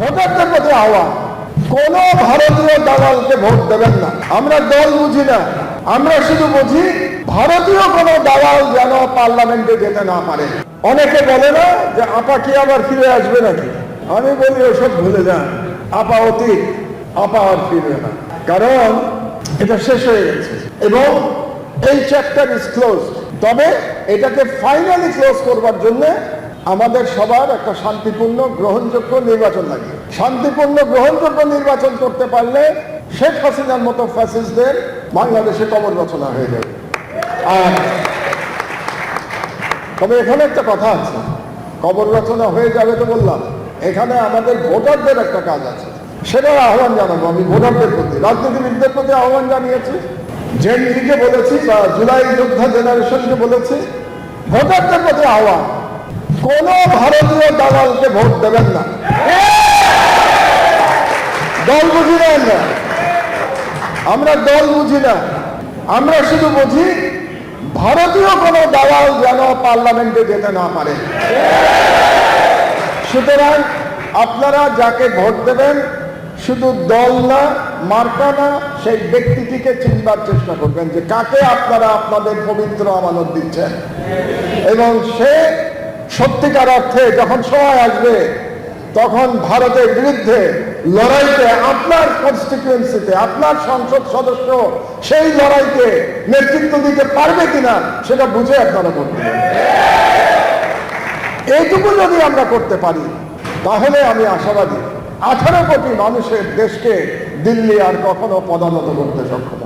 ভোটারদের প্রতি আহ্বান কোন ভারতীয় দালালকে ভোট দেবেন না। আমরা দল বুঝি না। আমরা শুধু বুঝি ভারতীয় কোন দালাল যেন পার্লামেন্টে যেতে না পারে। অনেকে বলে না যে, আপা কি আবার ফিরে আসবে নাকি? আমি বলি, ওসব ভুলে যান। আপা অতীত, আপা আর ফিরবে না। কারণ এটা শেষ হয়ে গেছে। এবং এই চ্যাপ্টার ইজ ক্লোজ তবে এটাকে ফাইনালি ক্লোজ করবার জন্য আমাদের সবার একটা শান্তিপূর্ণ, গ্রহণযোগ্য নির্বাচন লাগে। শান্তিপূর্ণ, গ্রহণযোগ্য নির্বাচন করতে পারলে শেখ হাসিনার মতো ফ্যাসিস্টদের বাংলাদেশে কবর রচনা হয়ে যাবে। আর তবে এখানে একটা কথা আছে, কবর রচনা হয়ে যাবে তো বললাম। এখানে আমাদের ভোটারদের একটা কাজ আছে। সেটার আহ্বান জানাব আমি ভোটারদের প্রতি, রাজনীতিবিদদের প্রতি আহ্বান জানিয়েছি। জেন লিগে বলেছি বা জুলাই যোদ্ধা জেনারেশনকে বলেছি, ভোটারদের প্রতি আহ্বান। কোন ভারতীয় দালালকে ভোট দেবেন না। দল বুঝি না আমরা? আমরা দল বুঝি না। আমরা শুধু বুঝি ভারতীয় কোন দালাল যেন পার্লামেন্টে যেতে না পারে। সুতরাং আপনারা যাকে ভোট দেবেন শুধু দল না, মার্কা না, সেই ব্যক্তিটিকে চিনবার চেষ্টা করবেন যে কাকে আপনারা আপনাদের পবিত্র আমানত দিচ্ছেন। এবং সে সত্যিকার অর্থে যখন সময় আসবে, তখন ভারতের বিরুদ্ধে লড়াইতে আপনার কনস্টিটিউয়েন্সিতে আপনার সংসদ সদস্য সেই লড়াইতে নেতৃত্ব দিতে পারবে কিনা, সেটা বুঝে আপনারা করতে এইটুকু যদি আমরা করতে পারি, তাহলে আমি আশাবাদী আঠারো কোটি মানুষের দেশকে দিল্লি আর কখনো পদানত করতে সক্ষম